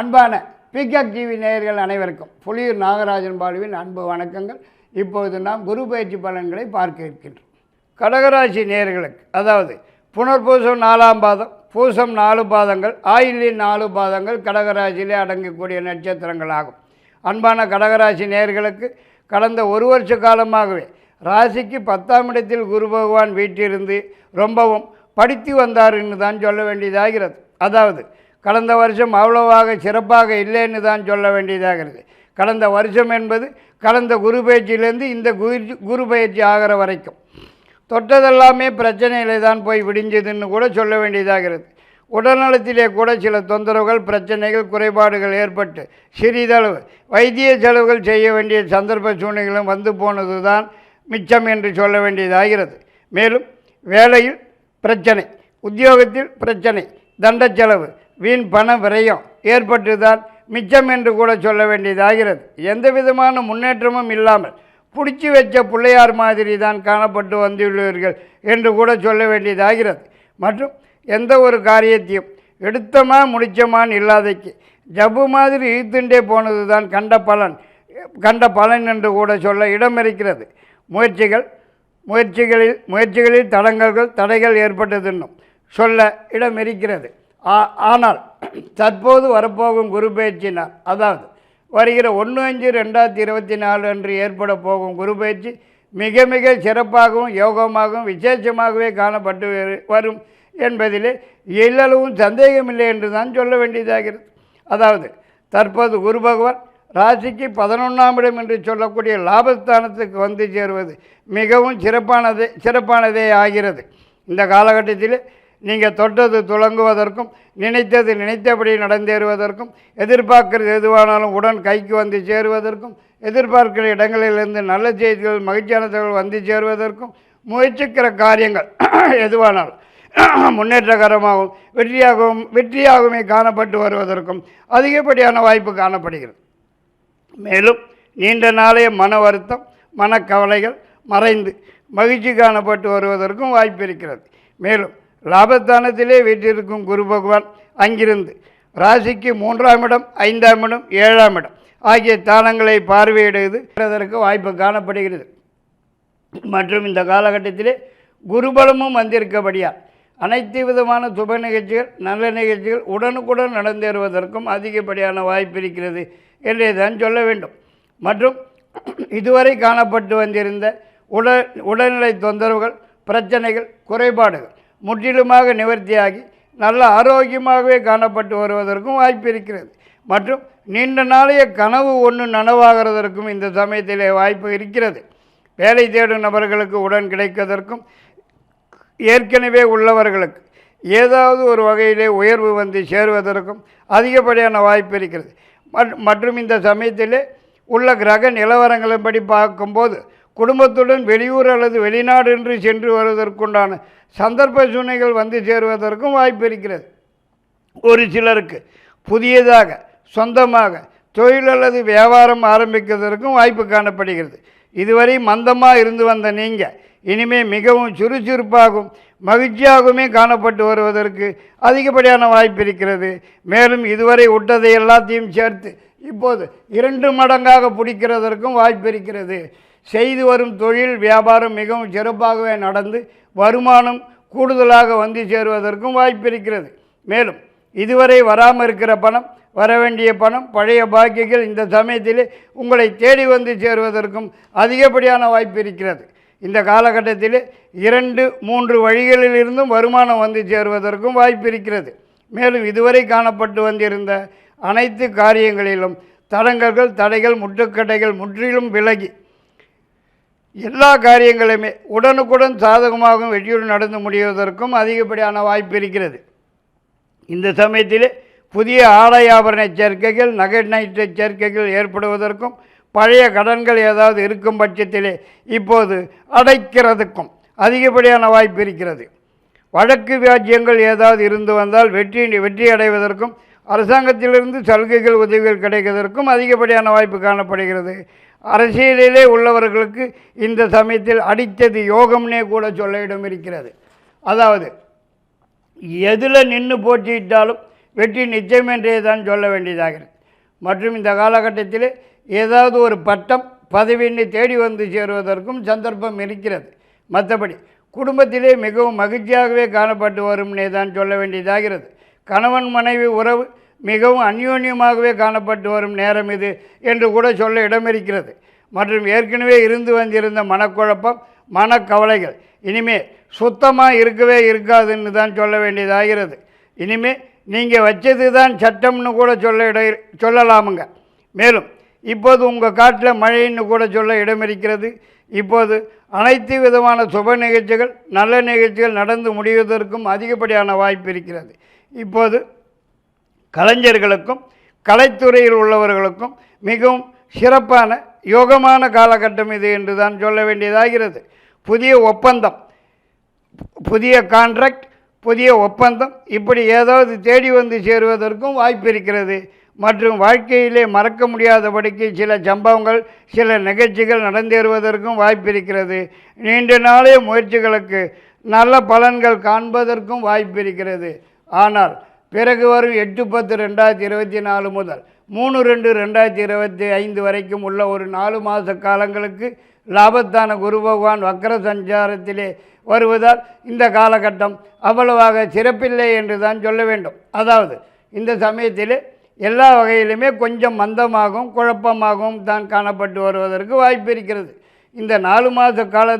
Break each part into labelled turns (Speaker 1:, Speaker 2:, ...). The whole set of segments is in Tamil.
Speaker 1: அன்பான பிகப் டிவி நேயர்கள் அனைவருக்கும் புலியூர் நாகராஜன் பாலுவின் அன்பு வணக்கங்கள். இப்பொழுது நாம் குரு பயிற்சி பலன்களை பார்க்க இருக்கின்றோம். கடகராசி நேயர்களுக்கு அதாவது புனர்பூசம் நாலாம் பாதம் பூசம் நாலு பாதங்கள் ஆயிலின் நாலு பாதங்கள் கடகராசியிலே அடங்கக்கூடிய நட்சத்திரங்கள் ஆகும். அன்பான கடகராசி நேயர்களுக்கு கடந்த ஒரு வருஷ காலமாகவே ராசிக்கு பத்தாம் இடத்தில் குரு பகவான் வீட்டிலிருந்து ரொம்பவும் படித்து வந்தாருன்னு தான் சொல்ல வேண்டியதாகிறது. அதாவது கடந்த வருஷம் அவ்வளோவாக சிறப்பாக இல்லைன்னு தான் சொல்ல வேண்டியதாகிறது கடந்த வருஷம் என்பது கடந்த குரு பயிற்சியிலேருந்து இந்த குரு குரு பயிற்சி ஆகிற வரைக்கும். தொட்டதெல்லாமே பிரச்சனையிலே தான் போய் விடிஞ்சதுன்னு கூட சொல்ல வேண்டியதாகிறது உடல்நலத்திலே கூட சில தொந்தரவுகள் பிரச்சனைகள் குறைபாடுகள் ஏற்பட்டு சிறிதளவு வைத்திய செலவுகள் செய்ய வேண்டிய சந்தர்ப்ப சூழ்நிலைகளும் வந்து போனது தான் மிச்சம் என்று சொல்ல வேண்டியதாகிறது. மேலும் வேலையில் பிரச்சனை உத்தியோகத்தில் பிரச்சனை தண்ட செலவு வீண் பண விரயம் ஏற்பட்டு தான் மிச்சம் என்று கூட சொல்ல வேண்டியதாகிறது. எந்த விதமான முன்னேற்றமும் இல்லாமல் பிடிச்சி வச்ச பிள்ளையார் மாதிரி தான் காணப்பட்டு வந்துள்ளீர்கள் என்று கூட சொல்ல வேண்டியதாகிறது. மற்றும் எந்த ஒரு காரியத்தையும் எடுத்தமா முடிச்சமான்னு இல்லாதைக்கு ஜப்பு மாதிரி இழுத்துண்டே போனது தான் கண்ட பலன் கண்ட பலன் என்று கூட சொல்ல இடம் இருக்கிறது. முயற்சிகள் முயற்சிகளில் முயற்சிகளில் தடங்கல்கள் தடைகள் ஏற்பட்டதுன்னும் சொல்ல இடம் இருக்கிறது. ஆனால் தற்போது வரப்போகும் குரு பயிற்சினால் அதாவது வருகிற ஒன்று அஞ்சு ரெண்டாயிரத்தி இருபத்தி நாலு அன்று ஏற்பட போகும் குரு பயிற்சி மிக மிக சிறப்பாகவும் யோகமாகவும் விசேஷமாகவே காணப்பட்டு வரு- வரும் என்பதிலே எல்லளவும் சந்தேகமில்லை என்று தான் சொல்ல வேண்டியதாகிறது. அதாவது தற்போது குரு பகவான் ராசிக்கு பதினொன்றாம் இடம் என்று சொல்லக்கூடிய லாபஸ்தானத்துக்கு வந்து சேருவது மிகவும் சிறப்பானதே சிறப்பானதே ஆகிறது. இந்த காலகட்டத்தில் நீங்கள் தொட்டது துளங்குவதற்கும் நினைத்தது நினைத்தபடி நடந்தேறுவதற்கும் எதிர்பார்க்கிறது எதுவானாலும் உடன் கைக்கு வந்து சேருவதற்கும் எதிர்பார்க்கிற இடங்களிலிருந்து நல்ல செய்திகள் மகிழ்ச்சியான தகவல் வந்து சேருவதற்கும் முயற்சிக்கிற காரியங்கள் எதுவானாலும் முன்னேற்றகரமாகவும் வெற்றியாகவும் வெற்றியாகவுமே காணப்பட்டு வருவதற்கும் அதிகப்படியான வாய்ப்பு காணப்படுகிறது. மேலும் நீண்ட நாளைய மன வருத்தம் மனக்கவலைகள் மறைந்து மகிழ்ச்சி காணப்பட்டு வருவதற்கும் வாய்ப்பு இருக்கிறது. மேலும் லாபஸ்தானத்திலே வீற்றிருக்கும் குரு பகவான் அங்கிருந்து ராசிக்கு மூன்றாம் இடம் ஐந்தாம் இடம் ஏழாம் இடம் ஆகிய தானங்களை பார்வையிடுவது வாய்ப்பு காணப்படுகிறது. மற்றும் இந்த காலகட்டத்திலே குருபலமும் வந்திருக்கபடியால் அனைத்து விதமான சுப நிகழ்ச்சிகள் நல்ல நிகழ்ச்சிகள் உடனுக்குடன் நடந்தேறுவதற்கும் அதிகப்படியான வாய்ப்பு இருக்கிறது என்றே தான் சொல்ல வேண்டும். மற்றும் இதுவரை காணப்பட்டு வந்திருந்த உடல் உடல்நிலை தொந்தரவுகள் பிரச்சனைகள் குறைபாடுகள் முற்றிலுமாக நிவர்த்தியாகி நல்ல ஆரோக்கியமாகவே காணப்பட்டு வருவதற்கும் வாய்ப்பு இருக்கிறது. மற்றும் நீண்ட நாளைய கனவு ஒன்று நனவாகிறதற்கும் இந்த சமயத்திலே வாய்ப்பு இருக்கிறது. வேலை தேடும் நபர்களுக்கு உடன் கிடைப்பதற்கும் ஏற்கனவே உள்ளவர்களுக்கு ஏதாவது ஒரு வகையிலே உயர்வு வந்து சேருவதற்கும் அதிகப்படியான வாய்ப்பு இருக்கிறது. மற்றும் இந்த சமயத்திலே உள்ள கிரக நிலவரங்களின்படி பார்க்கும்போது குடும்பத்துடன் வெளியூர் அல்லது வெளிநாடு என்று சென்று வருவதற்குண்டான சந்தர்ப்ப சூழ்நிலைகள் வந்து சேருவதற்கும் வாய்ப்பு இருக்கிறது. ஒரு சிலருக்கு புதியதாக சொந்தமாக தொழில் அல்லது வியாபாரம் ஆரம்பிக்கிறதற்கும் வாய்ப்பு காணப்படுகிறது. இதுவரை மந்தமாக இருந்து வந்த நீங்கள் இனிமே மிகவும் சுறுசுறுப்பாகவும் மகிழ்ச்சியாகவுமே காணப்பட்டு வருவதற்கு அதிகப்படியான வாய்ப்பு இருக்கிறது. மேலும் இதுவரை விட்டதை எல்லாத்தையும் சேர்த்து இப்போது இரண்டு மடங்காக பிடிக்கிறதற்கும் வாய்ப்பு இருக்கிறது. செய்து வரும் தொழில் வியாபாரம் மிகவும் சிறப்பாகவே நடந்து வருமானம் கூடுதலாக வந்து சேருவதற்கும் வாய்ப்பு இருக்கிறது. மேலும் இதுவரை வராமல் இருக்கிற பணம் வர வேண்டிய பணம் பழைய பாக்கியங்கள் இந்த சமயத்திலே உங்களை தேடி வந்து சேருவதற்கும் அதிகப்படியான வாய்ப்பு இருக்கிறது. இந்த காலகட்டத்தில் இரண்டு மூன்று வழிகளிலிருந்தும் வருமானம் வந்து சேருவதற்கும் வாய்ப்பு இருக்கிறது. மேலும் இதுவரை காணப்பட்டு வந்திருந்த அனைத்து காரியங்களிலும் தடங்கல்கள் தடைகள் முட்டுக்கட்டைகள் முற்றிலும் விலகி எல்லா காரியங்களுமே உடனுக்குடன் சாதகமாகவும் வெற்றியுடன் நடந்து முடிவதற்கும் அதிகப்படியான வாய்ப்பு இருக்கிறது. இந்த சமயத்திலே புதிய ஆடை ஆபரண சேர்க்கைகள் நகை நைட்ட சேர்க்கைகள் ஏற்படுவதற்கும் பழைய கடன்கள் ஏதாவது இருக்கும் பட்சத்திலே இப்போது அடைக்கிறதுக்கும் அதிகப்படியான வாய்ப்பு இருக்கிறது. வழக்கு வியாஜ்யங்கள் ஏதாவது இருந்து வந்தால் வெற்றி வெற்றி அடைவதற்கும் அரசாங்கத்திலிருந்து சலுகைகள் உதவிகள் கிடைக்கிறதற்கும் அதிகப்படியான வாய்ப்பு காணப்படுகிறது. அரசியலிலே உள்ளவர்களுக்கு இந்த சமயத்தில் அடித்தது யோகம்னே கூட சொல்ல இடம் இருக்கிறது அதாவது எதில் நின்று போட்டியிட்டாலும் வெற்றி நிச்சயம் என்றே தான் சொல்ல வேண்டியதாகிறது மற்றும் இந்த காலகட்டத்தில் ஏதாவது ஒரு பட்டம் பதவின்னு தேடி வந்து சேருவதற்கும் சந்தர்ப்பம் இருக்கிறது. மற்றபடி குடும்பத்திலே மிகவும் மகிழ்ச்சியாகவே காணப்பட்டு வரும்னே தான் சொல்ல வேண்டியதாகிறது கணவன் மனைவி உறவு மிகவும் அந்யோன்யமாகவே காணப்பட்டு வரும் நேரம் இது என்று கூட சொல்ல இடமிருக்கிறது. மற்றும் ஏற்கனவே இருந்து வந்திருந்த மனக்குழப்பம் மனக்கவலைகள் இனிமே சுத்தமாக இருக்கவே இருக்காதுன்னு தான் சொல்ல வேண்டியதாகிறது. இனிமே நீங்கள் வச்சது தான் சட்டம்னு கூட சொல்ல இட சொல்லலாமுங்க. மேலும் இப்போது உங்கள் காட்டில் மழைன்னு கூட சொல்ல இடமிருக்கிறது. இப்போது அனைத்து விதமான சுப நிகழ்ச்சிகள் நல்ல நிகழ்ச்சிகள் நடந்து முடிவதற்கும் அதிகப்படியான வாய்ப்பு இருக்கிறது. இப்போது கலைஞர்களுக்கும் கலைத்துறையில் உள்ளவர்களுக்கும் மிகவும் சிறப்பான யோகமான காலகட்டம் இது என்று தான் சொல்ல வேண்டியதாகிறது. புதிய ஒப்பந்தம் புதிய கான்ட்ராக்ட் புதிய ஒப்பந்தம் இப்படி ஏதாவது தேடி வந்து சேருவதற்கும் வாய்ப்பு இருக்கிறது. மற்றும் வாழ்க்கையிலே மறக்க முடியாதபடிக்கு சில சம்பவங்கள் சில நிகழ்ச்சிகள் நடந்தேறுவதற்கும் வாய்ப்பு இருக்கிறது. நீண்ட நாளே முயற்சிகளுக்கு நல்ல பலன்கள் காண்பதற்கும் வாய்ப்பு இருக்கிறது. ஆனால் பிறகு வரும் எட்டு பத்து ரெண்டாயிரத்தி இருபத்தி நாலு முதல் மூணு ரெண்டு ரெண்டாயிரத்தி இருபத்தி ஐந்து வரைக்கும் உள்ள ஒரு நாலு மாத காலங்களுக்கு லாபத்தான குரு பகவான் வக்கர சஞ்சாரத்திலே வருவதால் இந்த காலகட்டம் அவ்வளவாக சிறப்பில்லை என்று தான் சொல்ல வேண்டும். அதாவது இந்த சமயத்தில் எல்லா வகையிலுமே கொஞ்சம் மந்தமாகவும் குழப்பமாகவும் தான் காணப்பட்டு வருவதற்கு வாய்ப்பு இருக்கிறது. இந்த நாலு மாத கால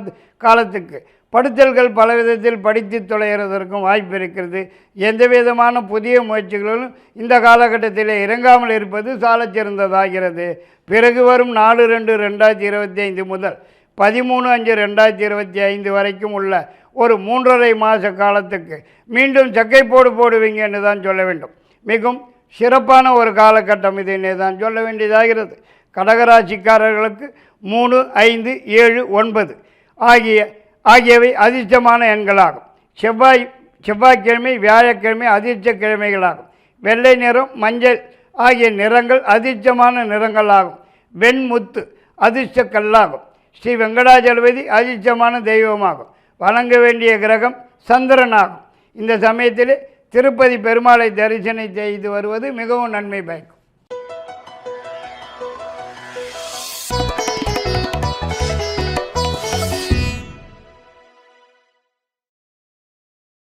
Speaker 1: காலத்துக்கு படுத்தல்கள் பல விதத்தில் படித்து தொலைகிறதற்கும் வாய்ப்பு இருக்கிறது. எந்த விதமான புதிய முயற்சிகளிலும் இந்த காலகட்டத்தில் இறங்காமல் இருப்பது சாலச்சிறந்ததாகிறது. பிறகு வரும் நாலு ரெண்டு ரெண்டாயிரத்தி இருபத்தி ஐந்து முதல் பதிமூணு அஞ்சு ரெண்டாயிரத்தி இருபத்தி ஐந்து வரைக்கும் உள்ள ஒரு மூன்றரை மாத காலத்துக்கு மீண்டும் சக்கை போடு போடுவீங்கன்னு தான் சொல்ல வேண்டும். மிகவும் சிறப்பான ஒரு காலகட்டம் இதுன்னே தான் சொல்ல வேண்டியதாகிறது. கடகராசிக்காரர்களுக்கு மூணு ஐந்து ஏழு ஒன்பது ஆகிய ஆகியவை அதிர்ஷ்டமான எண்களாகும். செவ்வாய் செவ்வாய்க்கிழமை வியாழக்கிழமை அதிர்ஷ்ட கிழமைகளாகும் வெள்ளை நிறம் மஞ்சள் ஆகிய நிறங்கள் அதிர்ஷ்டமான நிறங்களாகும். வெண்முத்து அதிர்ஷ்ட கல்லாகும் ஸ்ரீ வெங்கடாஜலபதி அதிர்ஷ்டமான தெய்வமாகும். வணங்க வேண்டிய கிரகம் சந்திரனாகும். இந்த சமயத்தில் திருப்பதி பெருமாளை தரிசனம் செய்து வருவது மிகவும் நன்மை பயக்கும்.